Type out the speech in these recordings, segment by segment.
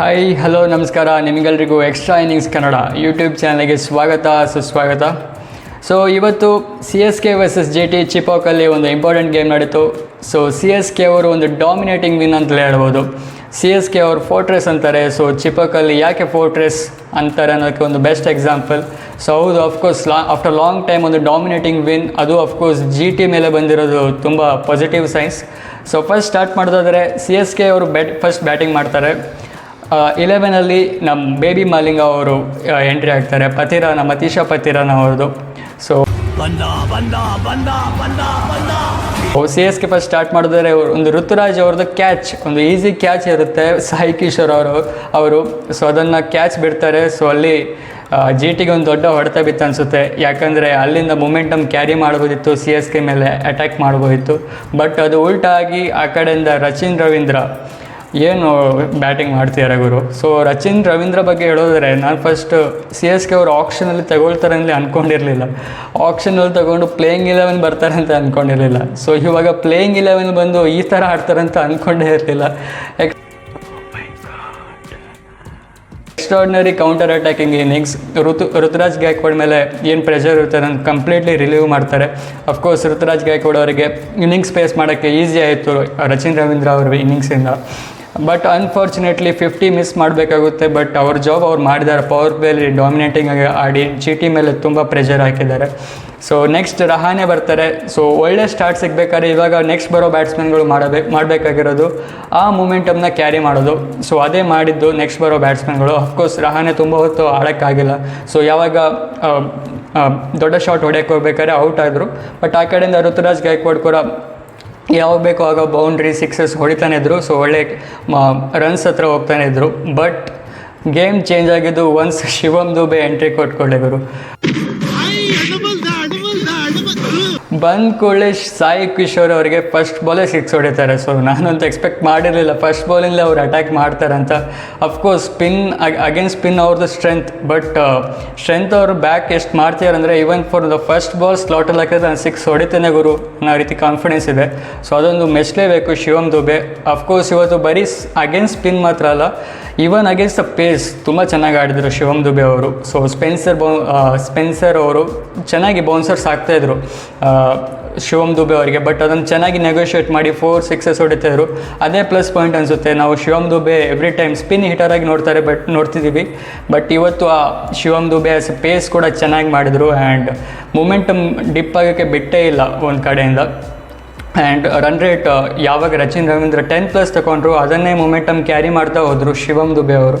Hi hello ನಮಸ್ಕಾರ ನಿಮಗೆಲ್ರಿಗೂ extra innings Kannada YouTube ಚಾನಲ್ಗೆ ಸ್ವಾಗತ, ಸುಸ್ವಾಗತ. ಸೊ ಇವತ್ತು C S K versus G T ಚಿಪಾಕಲ್ಲಿ ಒಂದು ಇಂಪಾರ್ಟೆಂಟ್ ಗೇಮ್ ನಡೀತು. ಸೊ ಸಿ ಎಸ್ ಕೆ ಅವರು ಒಂದು ಡಾಮಿನೇಟಿಂಗ್ ವಿನ್ ಅಂತಲೇ ಹೇಳ್ಬೋದು. ಸಿ ಎಸ್ ಕೆ ಅವರು ಫೋರ್ಟ್ರೆಸ್ ಅಂತಾರೆ. ಸೊ ಚಿಪಾಕಲ್ಲಿ ಯಾಕೆ ಫೋರ್ಟ್ರೆಸ್ ಅಂತಾರೆ ಅನ್ನೋದಕ್ಕೆ ಒಂದು ಬೆಸ್ಟ್ ಎಕ್ಸಾಂಪಲ್ ಸೊ ಹೌದು ಅಫ್ಕೋರ್ಸ್ ಲಾ ಆಫ್ಟರ್ ಲಾಂಗ್ ಟೈಮ್ ಒಂದು ಡಾಮಿನೇಟಿಂಗ್ ವಿನ್ ಅದು ಅಫ್ಕೋರ್ಸ್ ಜಿ ಟಿ ಮೇಲೆ ಬಂದಿರೋದು ತುಂಬ positive signs so first start ಮಾಡೋದಾದರೆ ಸಿ ಎಸ್ ಕೆ ಅವರು ಬ್ಯಾಟ್ ಫಸ್ಟ್ ಬ್ಯಾಟಿಂಗ್ ಮಾಡ್ತಾರೆ. ಇಲೆವೆನಲ್ಲಿ ನಮ್ಮ ಬೇಬಿ ಮಾಲಿಂಗ ಅವರು ಎಂಟ್ರಿ ಆಗ್ತಾರೆ ಪತಿರಾನ, ಮತೀಶ ಪತಿರನ ಅವ್ರದ್ದು. So C S K first start ಮಾಡಿದ್ರೆ ಒಂದು ಋತುರಾಜ್ ಅವ್ರದ್ದು ಕ್ಯಾಚ್ ಒಂದು ಈಸಿ ಕ್ಯಾಚ್ ಇರುತ್ತೆ. ಸಾಯಿ ಕಿಶೋರ್ ಅವರು ಅವರು. ಸೊ ಅದನ್ನು ಕ್ಯಾಚ್ ಬಿಡ್ತಾರೆ. ಸೊ ಅಲ್ಲಿ ಜಿ ಟಿಗೆ ಒಂದು ದೊಡ್ಡ ಹೊಡೆತ ಬಿತ್ತು ಅನಿಸುತ್ತೆ. ಯಾಕಂದರೆ ಅಲ್ಲಿಂದ ಮೊಮೆಂಟಮ್ ಕ್ಯಾರಿ ಮಾಡ್ಬೋದಿತ್ತು ಸಿ ಎಸ್ ಕೆ ಮೇಲೆ ಅಟ್ಯಾಕ್ ಮಾಡ್ಬೋದಿತ್ತು. ಬಟ್ ಅದು ಉಲ್ಟಾಗಿ ಆ ಕಡೆಯಿಂದ ರಚಿನ್ ರವೀಂದ್ರ ಏನು ಬ್ಯಾಟಿಂಗ್ ಮಾಡ್ತಿದ್ದಾರೆ ಗುರು ಸೊ ರಚಿನ್ ರವೀಂದ್ರ ಬಗ್ಗೆ ಹೇಳೋದ್ರೆ ನಾನು ಫಸ್ಟ್ ಸಿ ಎಸ್ ಕೆ ಅವರು ಆಪ್ಷನಲ್ಲಿ ತಗೊಳ್ತಾರೆ ಅಂತ ಅಂದ್ಕೊಂಡಿರಲಿಲ್ಲ ಆಪ್ಷನಲ್ಲಿ ತಗೊಂಡು ಪ್ಲೇಯಿಂಗ್ ಇಲೆವೆನ್ ಬರ್ತಾರೆ ಅಂತ ಅಂದ್ಕೊಂಡಿರಲಿಲ್ಲ ಸೊ ಇವಾಗ ಪ್ಲೇಯಿಂಗ್ ಇಲೆವೆನ್ ಬಂದು ಈ ಥರ ಆಡ್ತಾರೆ ಅಂತ ಅಂದ್ಕೊಂಡೇ ಇರಲಿಲ್ಲ. ಎಕ್ಸ್ಟ್ರಾರ್ಡಿನರಿ ಕೌಂಟರ್ ಅಟ್ಯಾಕಿಂಗ್ ಇನ್ನಿಂಗ್ಸ್ ಋತು ಋತುರಾಜ್ ಗಾಯಕ್ವಾಡ್ ಮೇಲೆ ಏನು ಪ್ರೆಷರ್ ಇರುತ್ತೆ ಅದನ್ನು ಕಂಪ್ಲೀಟ್ಲಿ ರಿಲೀವ್ ಮಾಡ್ತಾರೆ. ಅಫ್ಕೋರ್ಸ್ ಋತುರಾಜ್ ಗಾಯಕ್ವಾಡ್ ಅವರಿಗೆ ಇನ್ನಿಂಗ್ಸ್ ಫೇಸ್ ಮಾಡೋಕ್ಕೆ ಈಸಿ ಆಯಿತು ರಚಿನ್ ರವೀಂದ್ರ ಅವ್ರ ಇನ್ನಿಂಗ್ಸಿಂದ ಬಟ್ ಅನ್ಫಾರ್ಚುನೇಟ್ಲಿ ಫಿಫ್ಟಿ ಮಿಸ್ ಮಾಡಬೇಕಾಗುತ್ತೆ. ಬಟ್ ಅವ್ರ ಜಾಬ್ ಅವ್ರು ಮಾಡಿದ್ದಾರೆ ಪವರ್ ಪ್ಲೇಲಿ ಡಾಮಿನೇಟಿಂಗ್ ಆಗಿ ಆಡಿ, ಚೀಟಿ ಮೇಲೆ ತುಂಬ ಪ್ರೆಷರ್ ಹಾಕಿದ್ದಾರೆ. ಸೊ ನೆಕ್ಸ್ಟ್ ರಹಾನೆ ಬರ್ತಾರೆ. ಸೊ ಒಳ್ಳೆ ಸ್ಟಾರ್ಟ್ ಸಿಗಬೇಕಾದ್ರೆ ಇವಾಗ ನೆಕ್ಸ್ಟ್ ಬರೋ ಬ್ಯಾಟ್ಸ್ಮನ್ಗಳು ಮಾಡಬೇಕು ಮಾಡಬೇಕಾಗಿರೋದು ಆ ಮೂಮೆಂಟಮ್ನ ಕ್ಯಾರಿ ಮಾಡೋದು. ಸೊ ಅದೇ ಮಾಡಿದ್ದು ನೆಕ್ಸ್ಟ್ ಬರೋ ಬ್ಯಾಟ್ಸ್ಮನ್ಗಳು ಅಫ್ಕೋರ್ಸ್ ರಹಾನೆ ತುಂಬ ಹೊತ್ತು ಆಡೋಕ್ಕಾಗಿಲ್ಲ. ಸೊ ಯಾವಾಗ ದೊಡ್ಡ ಶಾಟ್ ಹೊಡೆಯಕ್ಕೆ ಹೋಗ್ಬೇಕಾದ್ರೆ ಔಟ್ ಆದರು. ಬಟ್ ಆ ಕಡೆಯಿಂದ ಋತುರಾಜ್ ಗಾಯಕ್ವಾಡ್ ಕೂಡ ಯಾವಾಗ ಬೇಕೋ ಆಗ ಬೌಂಡ್ರಿ ಸಿಕ್ಸಸ್ ಹೊಡಿತಾನೆ ಇದ್ರು. ಸೊ ಒಳ್ಳೆ ರನ್ಸ್ ಹತ್ರ ಹೋಗ್ತಾನೆ ಇದ್ರು. ಬಟ್ ಗೇಮ್ ಚೇಂಜ್ ಆಗಿದ್ದು ಒನ್ಸ್ ಶಿವಮ್ ದುಬೆ ಎಂಟ್ರಿ ಕೊಟ್ಕೊಳ್ಳಿದ್ರು ಬಂದ ಕೂಡಲೇ ಸಾಯಿ ಕಿಶೋರ್ ಅವರಿಗೆ ಫಸ್ಟ್ ಬಾಲೇ ಸಿಕ್ಸ್ ಹೊಡಿತಾರೆ. ಸೊ ನಾನಂತೂ ಎಕ್ಸ್ಪೆಕ್ಟ್ ಮಾಡಿರಲಿಲ್ಲ. ಫಸ್ಟ್ ಬಾಲಿಂದಲೇ ಅವ್ರು ಅಟ್ಯಾಕ್ ಮಾಡ್ತಾರೆ ಅಂತ of course spin again spin ಅವ್ರದ್ದು ಸ್ಟ್ರೆಂತ್ ಬಟ್ ಸ್ಟ್ರೆಂತ್ ಅವರು ಬ್ಯಾಕ್ ಎಷ್ಟು ಮಾಡ್ತಿದ್ದಾರೆ ಅಂದರೆ even for the first ball ಸ್ಲಾಟಲ್ಲಿ ಹಾಕಿದ್ರೆ ನಾನು ಸಿಕ್ಸ್ ಹೊಡಿತೇನೆ ಗುರು ಅನ್ನೋ ರೀತಿ ಕಾನ್ಫಿಡೆನ್ಸ್ ಇದೆ. ಸೊ ಅದೊಂದು ಮೆಚ್ಚಲೇಬೇಕು ಶಿವಮ್ ದುಬೆ. ಅಫ್ಕೋರ್ಸ್ ಇವತ್ತು ಬರೀ ಅಗೇನ್ ಸ್ಪಿನ್ ಮಾತ್ರ ಅಲ್ಲ ಈವನ್ ಅಗೇನ್ಸ್ಟ್ ದ ಪೇಸ್ ತುಂಬ ಚೆನ್ನಾಗಿ ಆಡಿದರು ಶಿವಮ್ ದುಬೆ ಅವರು. ಸೊ ಸ್ಪೆನ್ಸರ್ ಬೌ ಸ್ಪೆನ್ಸರ್ ಅವರು ಚೆನ್ನಾಗಿ ಬೌನ್ಸರ್ಸ್ ಆಗ್ತಾಯಿದ್ರು ಶಿವಮ್ ದುಬೆ ಅವರಿಗೆ ಬಟ್ ಅದನ್ನು ಚೆನ್ನಾಗಿ ನೆಗೋಷಿಯೇಟ್ ಮಾಡಿ ಫೋರ್ ಸಿಕ್ಸಸ್ ಹೊಡಿತಾಯಿದ್ರು. ಅದೇ ಪ್ಲಸ್ ಪಾಯಿಂಟ್ ಅನಿಸುತ್ತೆ. ನಾವು Shivam Dube every time spin hitter ಆಗಿ ನೋಡ್ತಾರೆ ಬಟ್ ನೋಡ್ತಿದ್ದೀವಿ. ಬಟ್ ಇವತ್ತು ಆ ಶಿವಮ್ ದುಬೆ ಪೇಸ್ ಕೂಡ ಚೆನ್ನಾಗಿ ಮಾಡಿದರು ಆ್ಯಂಡ್ ಮೂಮೆಂಟಮ್ ಡಿಪ್ ಆಗೋಕ್ಕೆ ಬಿಟ್ಟೇ ಇಲ್ಲ ಒಂದು ಕಡೆಯಿಂದ. ಆ್ಯಂಡ್ ರನ್ ರೇಟ್ ಯಾವಾಗ ರಚಿನ್ ರವೀಂದ್ರ ಟೆನ್ ಪ್ಲಸ್ ತಗೊಂಡ್ರು ಅದನ್ನೇ ಮೊಮೆಂಟಮ್ ಕ್ಯಾರಿ ಮಾಡ್ತಾ ಹೋದರು ಶಿವಮ್ ದುಬೆ ಅವರು.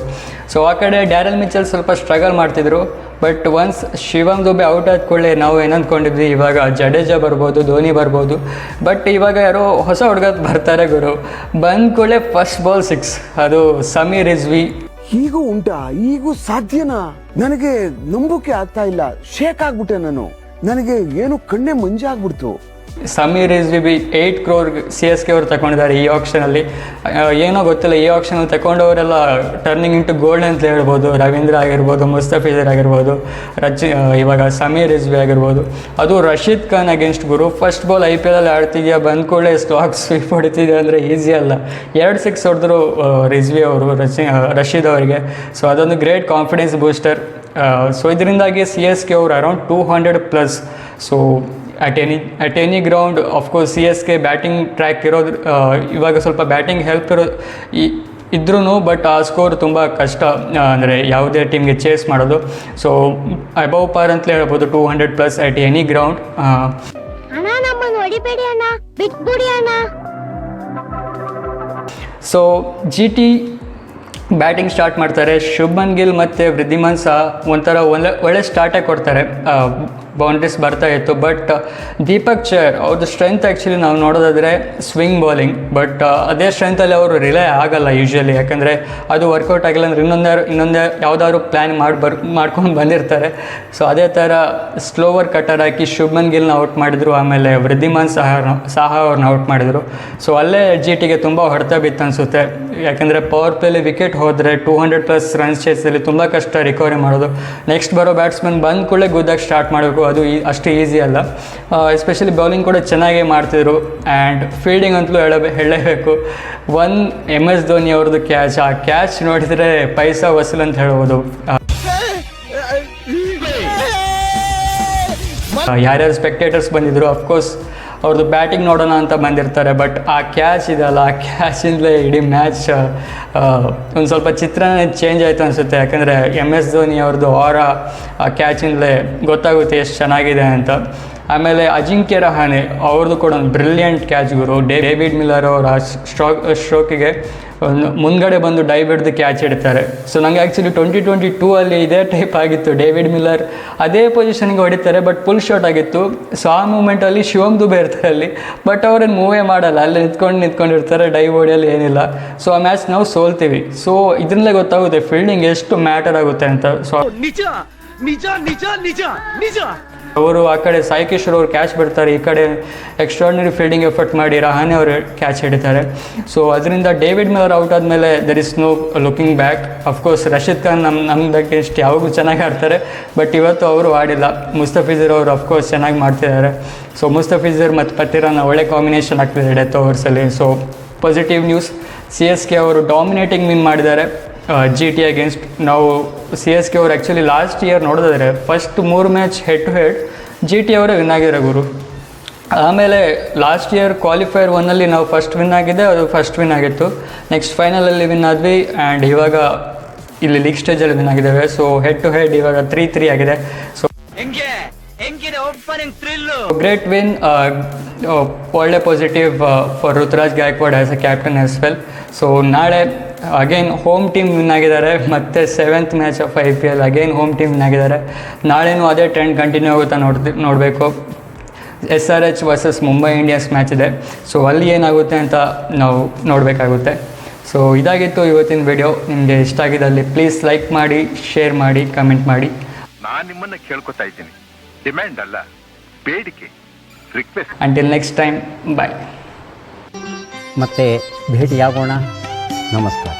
ಸೊ ಆ ಕಡೆ ಡ್ಯಾರಲ್ ಮಿಚಲ್ ಸ್ವಲ್ಪ ಸ್ಟ್ರಗಲ್ ಮಾಡ್ತಿದ್ರು but once Shivam Dube out ಆದ ಕೂಡಲೇ ನಾವು ಏನಂದ್ಕೊಂಡಿದ್ವಿ, ಇವಾಗ ಜಡೇಜಾ ಬರ್ಬೋದು, ಧೋನಿ ಬರ್ಬೋದು. ಬಟ್ ಇವಾಗ ಯಾರೋ ಹೊಸ ಹುಡುಗ ಬರ್ತಾರೆ ಗುರು. ಬಂದ ಕೂಡಲೇ ಫಸ್ಟ್ ಬಾಲ್ ಸಿಕ್ಸ್ ಅದು ಸಮೀರ್ ರಿಜ್ವಿ. ಹೀಗೂ ಉಂಟಾ? ಈಗೂ ಸಾಧ್ಯನಾ? ನನಗೆ ನಂಬಿಕೆ ಆಗ್ತಾ ಇಲ್ಲ. ಶೇಕ್ ಆಗ್ಬಿಟ್ಟೆ ನಾನು. ನನಗೆ ಏನು ಕಣ್ಣೆ ಮಂಜಾಗ್ಬಿಡ್ತು. Sameer is B eight crore C S K ಅವರು ತಗೊಂಡಿದ್ದಾರೆ ಈ ಆಪ್ಷನಲ್ಲಿ ಏನೋ ಗೊತ್ತಿಲ್ಲ, ಈ ಆಪ್ಷನಲ್ಲಿ ತಗೊಂಡವರೆಲ್ಲ ಟರ್ನಿಂಗ್ ಇಂಟು ಗೋಲ್ಡ್ ಅಂತ ಹೇಳ್ಬೋದು, ರವೀಂದ್ರ ಆಗಿರ್ಬೋದು ಮುಸ್ತಫಿಜರ್ ಆಗಿರ್ಬೋದು ರಚಿ ಇವಾಗ ಸಮೀರ್ ರಿಜ್ವಿ ಆಗಿರ್ಬೋದು. ಅದು Rashid Khan against Guru. First ball I P L ಆಡ್ತಿದ್ಯಾ, ಬಂದ ಕೂಡಲೇ ಸ್ಟಾಕ್ ಸ್ವೀಪ್ ಹೊಡಿತಿದ್ಯಾ ಅಂದರೆ ಈಸಿ ಅಲ್ಲ. ಎರಡು ಸಿಕ್ಸ್ ಹೊಡೆದ್ರು ರಿಜ್ವಿ ಅವರು ರಚಿ ರಶೀದ್ ಅವರಿಗೆ. ಸೊ ಅದೊಂದು ಗ್ರೇಟ್ ಕಾನ್ಫಿಡೆನ್ಸ್ ಬೂಸ್ಟರ್ ಸೊ ಇದರಿಂದಾಗಿ ಸಿ ಎಸ್ ಕೆ ಅವರು around two hundred plus so at any at any ground of course C S K batting track ಇರೋದು ಇವಾಗ ಸ್ವಲ್ಪ ಬ್ಯಾಟಿಂಗ್ ಹೆಲ್ಪ್ ಇರೋ ಇದ್ರೂ ಬಟ್ ಆ ಸ್ಕೋರ್ ತುಂಬ ಕಷ್ಟ ಅಂದರೆ ಯಾವುದೇ ಟೀಮ್ಗೆ ಚೇಸ್ ಮಾಡೋದು. ಸೊ ಅಬೌವ್ ಪಾರ್ ಅಂತಲೇ ಹೇಳ್ಬೋದು two hundred plus at any ground so G T batting start ಮಾಡ್ತಾರೆ. ಶುಭನ್ ಗಿಲ್ ಮತ್ತು ವೃದ್ಧಿಮಾನ್ ಸಹ ಒಂಥರ ಒಳ್ಳೆ ಒಳ್ಳೆ ಸ್ಟಾರ್ಟೇ ಕೊಡ್ತಾರೆ. ಬೌಂಡ್ರೀಸ್ ಬರ್ತಾ ಇತ್ತು. ಬಟ್ ದೀಪಕ್ ಚೇರ್ ಅವ್ರದ್ದು ಸ್ಟ್ರೆಂತ್ ಆ್ಯಕ್ಚುಲಿ ನಾವು ನೋಡೋದಾದರೆ ಸ್ವಿಂಗ್ ಬೌಲಿಂಗ್ ಬಟ್ ಅದೇ ಸ್ಟ್ರೆಂತಲ್ಲಿ ಅವರು ರಿಲೇ ಆಗಲ್ಲ ಯೂಶ್ವಲಿ ಯಾಕಂದರೆ ಅದು ವರ್ಕೌಟ್ ಆಗಿಲ್ಲ ಅಂದರೆ ಇನ್ನೊಂದೇ ಇನ್ನೊಂದೇ ಯಾವುದಾದ್ರು ಪ್ಲ್ಯಾನ್ ಮಾಡಿ ಬರ್, ಮಾಡ್ಕೊಂಡು ಬಂದಿರ್ತಾರೆ. ಸೊ ಅದೇ ಥರ ಸ್ಲೋವರ್ ಕಟರ್ ಹಾಕಿ ಶುಭ್ಮನ್ ಗಿಲ್ನ ಔಟ್ ಮಾಡಿದರು. ಆಮೇಲೆ ವೃದ್ಧಿಮಾನ್ ಸಹ ಸಹ ಅವ್ರನ್ನ ಔಟ್ ಮಾಡಿದರು. ಸೊ ಅಲ್ಲೇ ಜಿ ಟಿಗೆ ತುಂಬ ಹೊಡೆತ ಬಿತ್ತು ಅನಿಸುತ್ತೆ. ಯಾಕಂದರೆ ಪವರ್ ಪ್ಲೇಲಿ ವಿಕೆಟ್ ಹೋದರೆ ಟೂ ಹಂಡ್ರೆಡ್ ಪ್ಲಸ್ ರನ್ಸ್ ಚೇಸಲ್ಲಿ ತುಂಬ ಕಷ್ಟ ರಿಕವರಿ ಮಾಡೋದು. ನೆಕ್ಸ್ಟ್ ಬರೋ ಬ್ಯಾಟ್ಸ್ಮನ್ ಬಂದ ಕೂಡಲೇ ಗುದ್ದಾಗಿ ಸ್ಟಾರ್ಟ್ ಮಾಡಬೇಕು. ಮಾಡಬೇಕು ಅದು ಈ ಅಷ್ಟು ಈಸಿ ಅಲ್ಲ. ಎಸ್ಪೆಷಲಿ ಬೌಲಿಂಗ್ ಕೂಡ ಚೆನ್ನಾಗೇ ಮಾಡ್ತಿದ್ರು. ಆ್ಯಂಡ್ ಫೀಲ್ಡಿಂಗ್ ಅಂತಲೂ ಹೇಳಬೇಕು ಹೇಳಲೇಬೇಕು. ಒನ್ ಎಂ ಎಸ್ ಧೋನಿ ಅವ್ರದ್ದು ಕ್ಯಾಚ್ ಆ ಕ್ಯಾಚ್ ನೋಡಿದರೆ ಪೈಸಾ ವಸೂಲ್ ಅಂತ ಹೇಳ್ಬೋದು. ಯಾರ್ಯಾರು ಸ್ಪೆಕ್ಟೇಟರ್ಸ್ ಬಂದಿದ್ರು ಅಫ್ಕೋರ್ಸ್ ಅವ್ರದ್ದು ಬ್ಯಾಟಿಂಗ್ ನೋಡೋಣ ಅಂತ ಬಂದಿರ್ತಾರೆ, ಬಟ್ ಆ ಕ್ಯಾಚ್ ಇದೆಯಲ್ಲ, ಆ ಕ್ಯಾಚಿಂದಲೇ ಇಡೀ ಮ್ಯಾಚ್ ಒಂದು ಸ್ವಲ್ಪ ಚಿತ್ರನೇ ಚೇಂಜ್ ಆಯಿತು ಅನಿಸುತ್ತೆ. ಯಾಕಂದರೆ ಎಂ ಎಸ್ ಧೋನಿ ಅವ್ರದ್ದು ಅವರ ಆ ಕ್ಯಾಚಿಂದಲೇ ಗೊತ್ತಾಗುತ್ತೆ ಎಷ್ಟು ಚೆನ್ನಾಗಿದೆ ಅಂತ. ಆಮೇಲೆ ಅಜಿಂಕ್ಯ ರಹಾನೆ ಅವ್ರದ್ದು ಕೂಡ ಒಂದು ಬ್ರಿಲಿಯಂಟ್ ಕ್ಯಾಚ್ ಗುರು. ಡೇವಿಡ್ ಮಿಲ್ಲರ್ ಅವರ ಸ್ಟ್ರೋಕ್ ಸ್ಟ್ರೋಕಿಗೆ ಒಂದು ಮುಂದ್ಗಡೆ ಬಂದು ಡೈ ಬಿಡ್ದು ಕ್ಯಾಚ್ ಇಡ್ತಾರೆ ಸೊ ನಂಗೆ ಆ್ಯಕ್ಚುಲಿ ಟ್ವೆಂಟಿ ಟ್ವೆಂಟಿ ಟೂ ಅಲ್ಲಿ ಇದೇ ಟೈಪ್ ಆಗಿತ್ತು. ಡೇವಿಡ್ ಮಿಲ್ಲರ್ ಅದೇ ಪೊಸಿಷನ್ಗೆ ಹೊಡಿತಾರೆ ಬಟ್ ಫುಲ್ ಶಾರ್ಟ್ ಆಗಿತ್ತು. ಸೊ ಆ ಮೂಮೆಂಟಲ್ಲಿ ಶಿವಮ್ ದುಬೆ ಇರ್ತಾರೆ ಅಲ್ಲಿ ಬಟ್ ಅವ್ರೇನು ಮೂವೇ ಮಾಡಲ್ಲ. ಅಲ್ಲಿ ನಿಂತ್ಕೊಂಡು ನಿಂತ್ಕೊಂಡಿರ್ತಾರೆ ಡೈ ಹೊಡಿಯಲ್ಲಿ ಏನಿಲ್ಲ. ಸೊ ಆ ಮ್ಯಾಚ್ ನಾವು ಸೋಲ್ತೀವಿ. ಸೊ ಇದರಿಂದಲೇ ಗೊತ್ತಾಗುತ್ತೆ ಫೀಲ್ಡಿಂಗ್ ಎಷ್ಟು ಮ್ಯಾಟರ್ ಆಗುತ್ತೆ ಅಂತ. ಸೊ ನಿಜ ನಿಜ ನಿಜ ನಿಜ ನಿಜ. ಅವರು ಆ ಕಡೆ ಸಾಯಿ ಕಿಶೋರ್ ಅವರು ಕ್ಯಾಚ್ ಬಿಡ್ತಾರೆ. ಈ ಕಡೆ ಎಕ್ಸ್ಟ್ರಾರ್ಡಿನರಿ ಫೀಲ್ಡಿಂಗ್ ಎಫರ್ಟ್ ಮಾಡಿ ರಹಾನೆ ಅವರು ಕ್ಯಾಚ್ ಹಿಡಿತಾರೆ. ಸೊ ಅದರಿಂದ ಡೇವಿಡ್ ಮೇಲೆ ಔಟ್ ಆದಮೇಲೆ there is no looking back of course Rashid Khan ನಮ್ಮ ನಮ್ದಕ್ಕೆ ಇಷ್ಟು ಯಾವಾಗೂ ಚೆನ್ನಾಗಿ ಆಡ್ತಾರೆ. ಬಟ್ ಇವತ್ತು ಅವರು ಆಡಿಲ್ಲ. ಮುಸ್ತಫಿಜರ್ ಅವರು ಅಫ್ಕೋರ್ಸ್ ಚೆನ್ನಾಗಿ ಮಾಡ್ತಿದ್ದಾರೆ. ಸೊ ಮುಸ್ತಫಿಜರ್ ಮತ್ತು ಪತ್ತಿರನ ಒಳ್ಳೆ ಕಾಂಬಿನೇಷನ್ ಆಗ್ತಿದೆ death ಓವರ್ಸಲ್ಲಿ so positive news C S K ಅವರು ಡಾಮಿನೇಟಿಂಗ್ ವಿನ್ ಮಾಡಿದ್ದಾರೆ. ಜಿ ಟಿ ಅಗೇನ್ಸ್ಟ್ ನಾವು ಸಿ ಎಸ್ ಕೆ ಅವರು ಆ್ಯಕ್ಚುಲಿ ಲಾಸ್ಟ್ ಇಯರ್ ನೋಡಿದ್ರೆ ಫಸ್ಟ್ ಮೂರು match head to head G T ಅವರೇ ವಿನ್ ಆಗಿರೋ ಗುರು. ಆಮೇಲೆ ಲಾಸ್ಟ್ ಇಯರ್ ಕ್ವಾಲಿಫೈರ್ ಒನ್ನಲ್ಲಿ ನಾವು ಫಸ್ಟ್ ವಿನ್ ಆಗಿದೆ ಅದು ಫಸ್ಟ್ ವಿನ್ ಆಗಿತ್ತು. ನೆಕ್ಸ್ಟ್ ಫೈನಲಲ್ಲಿ ವಿನ್ ಆದ್ವಿ ಆ್ಯಂಡ್ ಇವಾಗ ಇಲ್ಲಿ ಲೀಗ್ ಸ್ಟೇಜಲ್ಲಿ ವಿನ್ ಆಗಿದ್ದೇವೆ ಸೊ ಹೆಡ್ ಟು ಹೆಡ್ ಇವಾಗ ತ್ರೀ ತ್ರೀ ಆಗಿದೆ. ಸೊ ಗ್ರೇಟ್ ವಿನ್ ಒಳ್ಳೆ positive for Ruturaj Gaikwad as a captain as well so ನಾಳೆ ಅಗೈನ್ ಹೋಮ್ ಟೀಮ್ ವಿನ್ ಆಗಿದ್ದಾರೆ. ಮತ್ತು seventh match of I P L again home team win ಆಗಿದ್ದಾರೆ. ನಾಳೆನೂ ಅದೇ trend continue ಆಗುತ್ತಾ ನೋಡ್ತಿ ನೋಡಬೇಕು. S R H versus Mumbai Indians match ಇದೆ. ಸೊ ಅಲ್ಲಿ ಏನಾಗುತ್ತೆ ಅಂತ ನಾವು ನೋಡಬೇಕಾಗುತ್ತೆ. ಸೊ ಇದಾಗಿತ್ತು ಇವತ್ತಿನ ವಿಡಿಯೋ ನಿಮಗೆ ಇಷ್ಟ ಆಗಿದ್ದಲ್ಲಿ ಪ್ಲೀಸ್ ಲೈಕ್ ಮಾಡಿ ಶೇರ್ ಮಾಡಿ ಕಮೆಂಟ್ ಮಾಡಿ. ನಾನು ನಿಮ್ಮನ್ನು ಕೇಳ್ಕೊತಾ ಇದ್ದೀನಿ. ಡಿಮ್ಯಾಂಡ್ ಅಲ್ಲ ಬೇಡಿಕೆ request until next time bye ಮತ್ತೆ ಭೇಟಿಯಾಗೋಣ. ನಮಸ್ಕಾರ